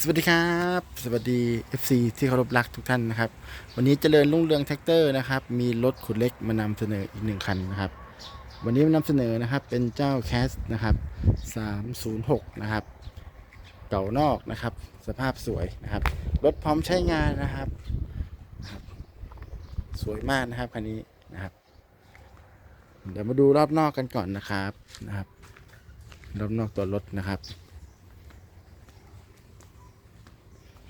สวัสดีครับ สวัสดี FC ที่เคารพรักทุกท่านนะครับ วันนี้เจริญรุ่งเรืองแท็กเตอร์นะครับ มีรถขุดเล็กมานำเสนออีกหนึ่งคันนะครับ วันนี้มานำเสนอนะครับเป็นเจ้าแคสนะครับ 306 นะครับ เก่านอกนะครับ สภาพสวยนะครับ รถพร้อมใช้งานนะครับนะครับ สวยมากนะครับคันนี้นะครับ เดี๋ยวมาดูรอบนอกกันก่อนนะครับนะครับ รอบนอกตัวรถนะครับ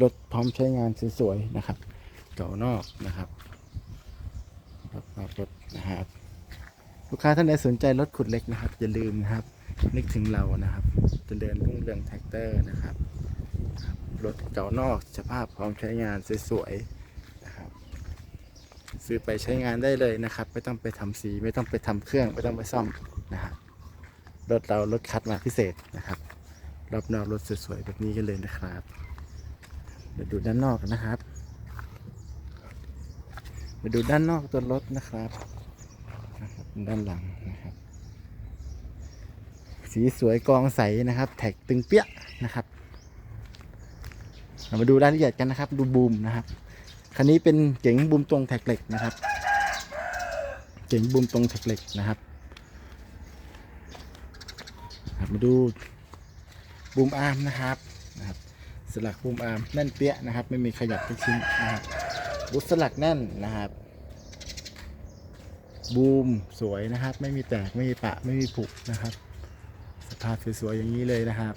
รถพร้อมใช้งานสวยๆนะครับ เก่านอกนะครับรถนอกรถนะครับ ลูกค้าท่านใดสนใจรถขุดเล็กนะครับ อย่าลืมนะครับ นึกถึงเรานะครับเจริญรุ่งเรืองแท็กเตอร์นะครับ รถเก่านอกสภาพพร้อมใช้งานสวยๆนะครับซื้อไปใช้งานได้เลยนะครับ ไม่ต้องไปทำสี ไม่ต้องไปทำเครื่อง ไม่ต้องไปซ่อมนะครับรถเรารถคัดมาพิเศษนะครับรอบนอกรถสวยๆแบบนี้กันเลยนะครับ เดี๋ยวดูด้านนอกนะครับมาดูด้านนอกตัวรถนะครับ ด้านหลังนะครับ สีสวยกองใสนะครับ แท็กตึงเปี้ยนะครับเรามาดูรายละเอียดกันนะครับ ดูบูมนะครับ คันนี้เป็นเก๋งบูมตรงแท็กเหล็กนะครับ เก๋งบูมตรงแท็กเหล็กนะครับครับมาดูบูมอาร์มนะครับนะครับ สลักบูมอาร์มแน่นเปี้ยนะครับ ไม่มีขยับทุกชิ้นนะครับบุสลักแน่นนะครับ บูมสวยนะครับ ไม่มีแตกไม่มีปะไม่มีผุนะครับ สภาพสวยๆอย่างนี้เลยนะครับ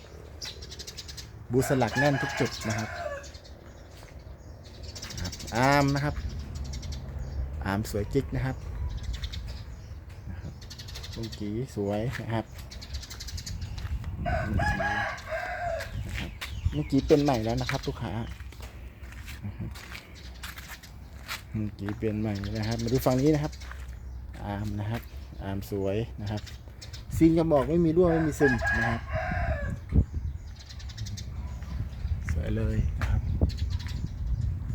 บูสลักแน่นทุกจุดนะครับอาร์มนะครับ อาร์มสวยกิ๊กนะครับนะครับลุงกีสวยนะครับลุงกีนะครับ เมื่อกี้เป็นใหม่แล้วนะครับลูกค้าเมื่อกี้เป็นใหม่นะครับ มาดูฝั่งนี้นะครับ อาร์มนะครับ อาร์มสวยนะครับซีนกระบอกไม่มีรั่วไม่มีซึมนะครับ สวยเลยนะครับ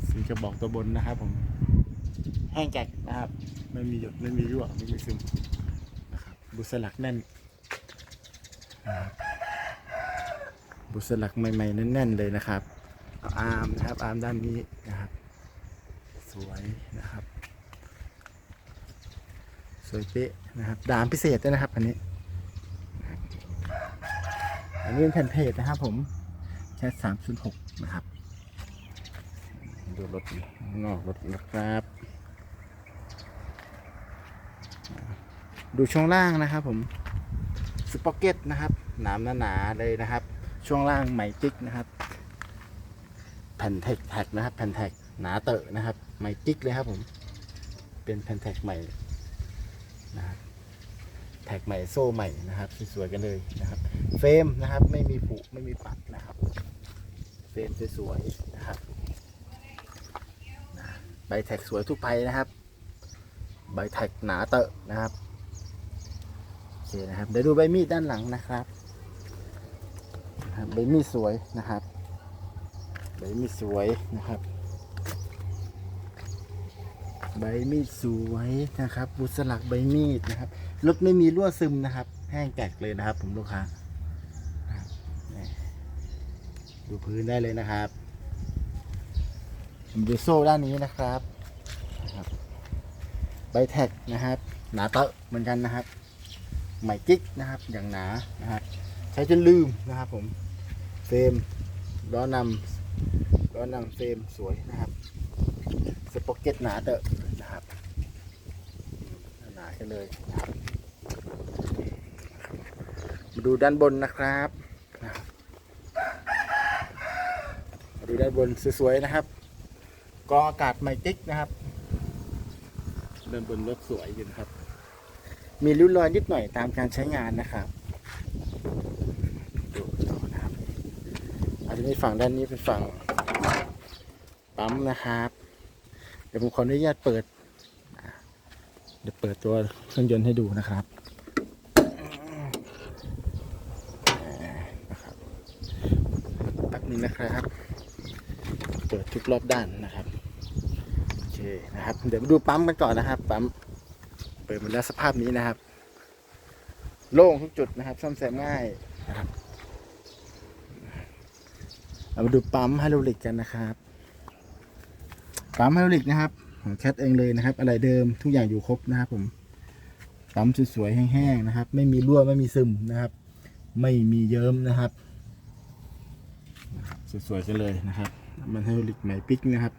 ซีนกระบอกตัวบนนะครับ ผมแห้งแกกนะครับ ไม่มีหยดไม่มีรั่วไม่มีซึมนะครับบุสลักแน่นนะครับ บุสลักใหม่ๆแน่นๆเลยนะครับเอาอาร์มนะครับอาร์มด้านนี้นะครับ สวยนะครับ สวยเป๊ะนะครับดามพิเศษด้วยนะครับ อันนี้นะครับอันนี้เป็นแผ่นเพจนะครับผมแค่สามศูนย์หกนะครับดูรถนอกรถนะครับ ดูช่วงล่างนะครับผมสปอเก็ตนะครับหนามหนาๆเลยนะครับ ช่วงล่างไหมจิกนะครับ แผ่นแท็กแท็กนะครับ แผ่นแท็กหนาเตอะนะครับไหมจิกเลยครับผม เป็นแผ่นแท็กใหม่นะครับแท็กใหม่โซ่ใหม่นะครับสวยๆกันเลยนะครับ เฟรมนะครับไม่มีผุไม่มีปัดนะครับ เฟรมสวยๆนะครับใบแท็กสวยทุกใบนะครับใบแท็กหนาเตอะนะครับโอเคนะครับเดี๋ยวดูใบมีดด้านหลังนะครับ ใบมีดสวยนะครับ ใบมีดสวยนะครับ ใบมีดสวยนะครับบุสลักใบมีดนะครับรถไม่มีรั่วซึมนะครับ แห้งแกกเลยนะครับ ผมลูกค้าดูพื้นได้เลยนะครับดูโซ่ด้านนี้นะครับนะครับใบแท็กนะครับ หนาเตอะเหมือนกันนะครับไหมกิ๊กนะครับ อย่างหนานะครับ ใช้จนลืมนะครับผม เฟรมล้อนำล้อนำเฟรมสวยนะครับสป็อกเก็ตหนาเตอะนะครับหนากันเลยนะครับมาดูด้านบนนะครับนะครับมาดูด้านบนสวยๆนะครับกรองอากาศไมติกนะครับด้านบนรถสวยอยู่นะครับ มีริ้วรอยนิดหน่อยตามการใช้งานนะครับดูต่อนะครับ อันนี้ฝั่งด้านนี้เป็นฝั่งปั๊มนะครับ เดี๋ยวผมขออนุญาตเปิด เดี๋ยวเปิดตัวเครื่องยนต์ให้ดูนะครับนะครับแป๊บนึงนะครับ เปิดทุกรอบด้านนะครับโอเคนะครับ เดี๋ยวมาดูปั๊มกันก่อนนะครับ ปั๊มเปิดมาแล้วสภาพนี้นะครับ โล่งทุกจุดนะครับ ซ่อมแซมง่ายนะครับ เรามาดูปั๊มไฮดรอลิกกันนะครับ ปั๊มไฮดรอลิกนะครับ ของแคทเองเลยนะครับ อะไรเดิมทุกอย่างอยู่ครบนะครับผม ปั๊มสวยๆแห้งๆนะครับ ไม่มีรั่วไม่มีซึมนะครับ ไม่มีเยิ้มนะครับ สวยๆกันเลยนะครับ มันไฮดรอลิกใหม่ปิ๊กนะครับ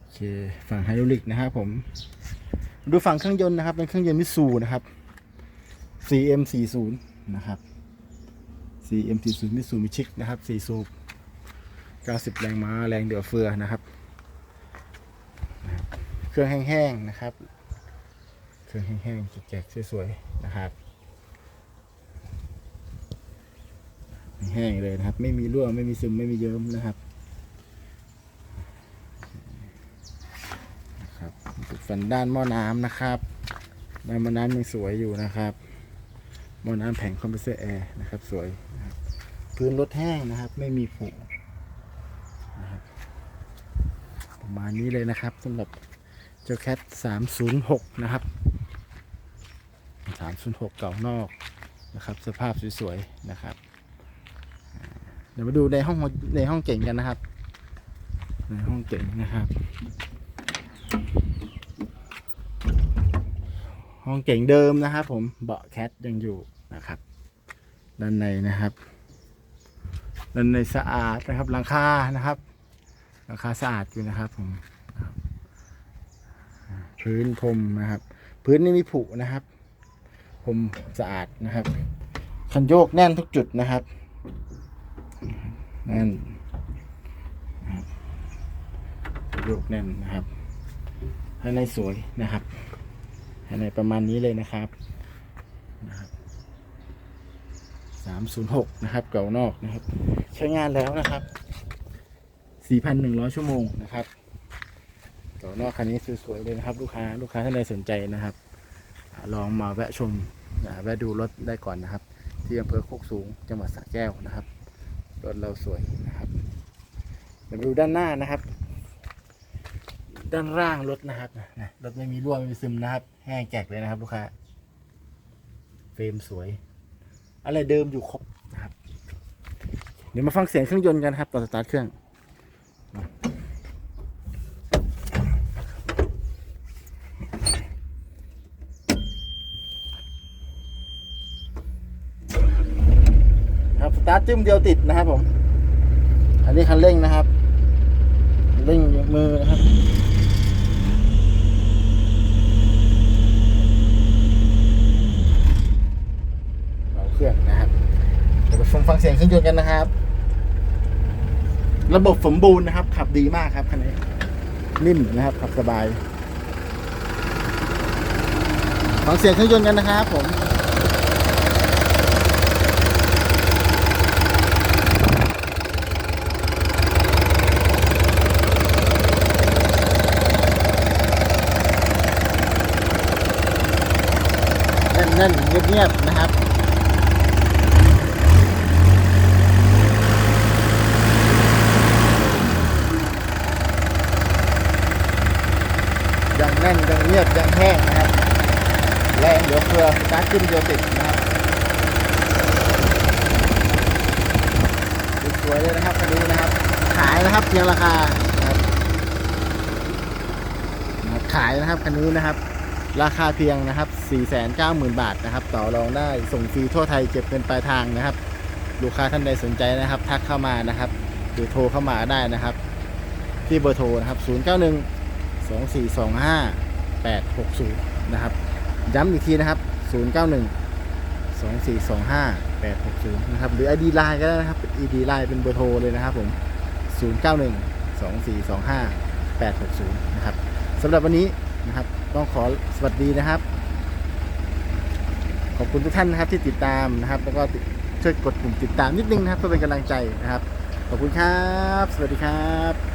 โอเคฝั่งไฮดรอลิกนะครับผม ดูฝั่งเครื่องยนต์นะครับ เป็นเครื่องยนต์มิตซูนะครับ CM40 นะครับ CM40 มิตซูมิชิกนะครับ4สูบ 90 แรงม้าแรงเดือเฟือนะครับ เครื่องแห้งๆนะครับ เครื่องแห้งๆแจกๆสวยๆนะครับแห้งเลยนะครับ ไม่มีรั่วไม่มีซึมไม่มีเยิ้มนะครับนะครับฟันด้านหม้อน้ำนะครับด้านหม้อน้ำยังสวยอยู่นะครับหม้อน้ำแผงคอมเพรสเซอร์แอร์นะครับ สวยพื้นรถแห้งนะครับ ไม่มีผุ นะครับประมาณนี้เลยนะครับสำหรับเจ้าแคท306 นะครับ 306 เก่านอกนะครับ สภาพสวยๆนะครับเดี๋ยวมาดูในห้องในห้องเก่งกันนะครับ ในห้องเก่งนะครับ ห้องเก่งเดิมนะครับ ผมเบาะแคทยังอยู่นะครับ ด้านในนะครับ ด้านในสะอาดนะครับหลังคานะครับหลังคาสะอาดอยู่นะครับผมพื้นพรมนะครับ พื้นนี่มีผุนะครับพรมสะอาดนะครับคันโยกแน่นทุกจุดนะครับแน่นโยกแน่นนะครับภายในสวยนะครับภายในประมาณนี้เลยนะครับนะครับ สามศูนย์หกนะครับเก่านอกนะครับ ใช้งานแล้วนะครับสี่พันหนึ่งร้อยชั่วโมงนะครับเก่านอกคันนี้สวยๆเลยนะครับลูกค้าลูกค้าท่านใดสนใจนะครับ ลองมาแวะชมแวะดูรถได้ก่อนนะครับ ที่อำเภอโคกสูงจังหวัดสระแก้วนะครับรถเราสวยนะครับเดี๋ยวมาดูด้านหน้านะครับ ด้านล่างรถนะครับรถไม่มีรั่วไม่มีซึมนะครับ แห้งแจกเลยนะครับ ลูกค้า เฟรมสวย อะไรเดิมอยู่ครบนะครับ เดี๋ยวมาฟังเสียงเครื่องยนต์กันครับตอนสตาร์ทเครื่องครับสตาร์ทจิ้มเดียวติดนะครับผม อันนี้คันเร่งนะครับ เร่งมือนะครับ เราเครื่องนะครับ เดี๋ยวไปฟังฟังเสียงเครื่องยนต์กันนะครับ ระบบสมบูรณ์นะครับ ขับดีมากครับคันนี้ นิ่มนะครับ ขับสบายฟังเสียงเครื่องยนต์กันนะครับผมแน่นๆเงียบๆนะครับ ยังแน่นยั งเงียบยังแห้งนะครับแรงเดี๋ยวเพื่อสตาร์ทขึ้นเดียวติดนะครับสวยเลยนะครับคันนี้นะครับ ขายนะครับเพียงราคาขายนะครับคันนี้นะครับ ราคาเพียงนะครับ 490,000 บาทนะครับ ต่อรองได้ส่งฟรีทั่วไทยเก็บเงินปลายทางนะครับ ลูกค้าท่านใดสนใจนะครับ ทักเข้ามานะครับ หรือโทรเข้ามาได้นะครับ ที่เบอร์โทรนะครับ 091 2425 860 นะครับ ย้ำอีกทีนะครับ 091 2425 860 นะครับ หรือ ID Line ก็ได้นะครับ ID Line เป็นเบอร์โทรเลยนะครับผม 091 2425 860 นะครับสำหรับวันนี้นะครับ ต้องขอสวัสดีนะครับ ขอบคุณทุกท่านนะครับที่ติดตามนะครับ แล้วก็ช่วยกดปุ่มติดตามนิดนึงนะครับเพื่อเป็นกำลังใจนะครับ ขอบคุณครับ สวัสดีครับ